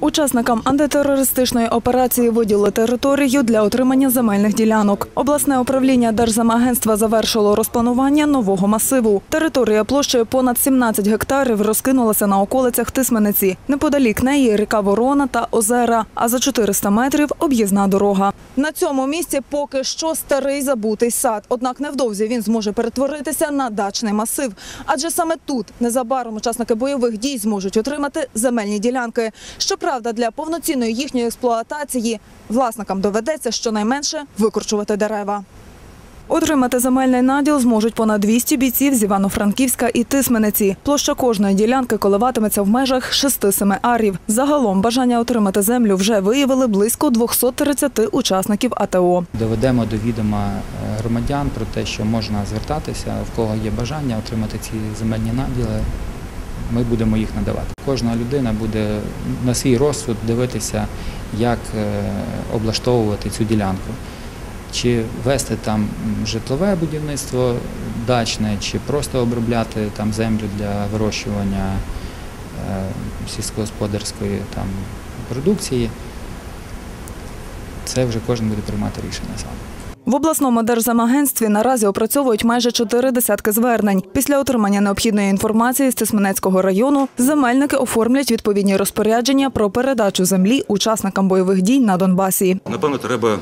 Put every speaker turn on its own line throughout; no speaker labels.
Учасникам антитерористичної операції виділили територію для отримання земельних ділянок. Обласне управління Держземагентства завершило розпланування нового масиву. Територія площею понад 17 гектарів розкинулася на околицях Тисмениці. Неподалік неї ріка Ворона та озера, а за 400 метрів об'їзна дорога. На цьому місці поки що старий забутий сад. Однак невдовзі він зможе перетворитися на дачний масив. Адже саме тут незабаром учасники бойових дій зможуть отримати земельні ділянки. Щоправда, для повноцінної їхньої експлуатації власникам доведеться щонайменше викорчувати дерева. Отримати земельний наділ зможуть понад 200 бійців з Івано-Франківська і Тисмениці. Площа кожної ділянки коливатиметься в межах 6-7 арів. Загалом бажання отримати землю вже виявили близько 230 учасників АТО.
Доведемо до відома е, громадян про те, що можна звертатися, в кого є бажання отримати ці земельні наділи. Ми будемо їх надавати. Кожна людина буде на свій розсуд дивитися, як е, облаштовувати цю ділянку. Чи вести там житлове будівництво дачне, чи просто обробляти там землю для вирощування е, сільськогосподарської там продукції. Це вже кожен буде приймати рішення сам.
В обласному держземагентстві наразі опрацьовують майже чотири десятки звернень. Після отримання необхідної інформації з Тисменецького району земельники оформлять відповідні розпорядження про передачу землі учасникам бойових дій на Донбасі.
Напевно, треба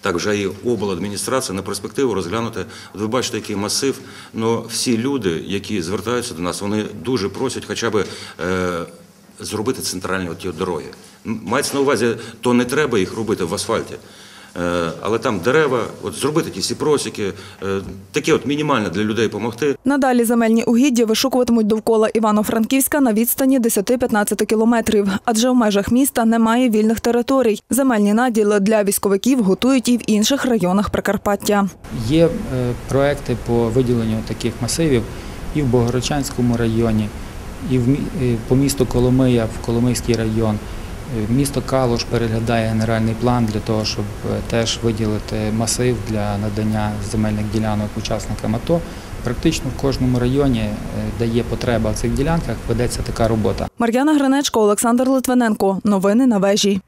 так вже і обладміністрація на перспективу розглянути. От ви бачите, який масив. Ну всі люди, які звертаються до нас, вони дуже просять хоча б е, зробити центральні ті дороги. Мається на увазі, то не треба їх робити в асфальті. Е, Але там дерева, от зробити ті всі просіки, е, таке от мінімальне для людей допомогти.
Надалі земельні угіддя вишукуватимуть довкола Івано-Франківська на відстані 10-15 кілометрів, адже в межах міста немає вільних територій. Земельні наділи для військовиків готують і в інших районах Прикарпаття.
Є е, проекти по виділенню таких масивів і в Богородчанському районі, і в мі- по місту Коломия, в Коломийський район. Е, Місто Калуш переглядає генеральний план для того, щоб е, теж виділити масив для надання земельних ділянок учасникам АТО. Практично в кожному районі, е, де є потреба в цих ділянках, ведеться така робота.
Мар'яна Гринечко, Олександр Литвиненко. Новини на вежі.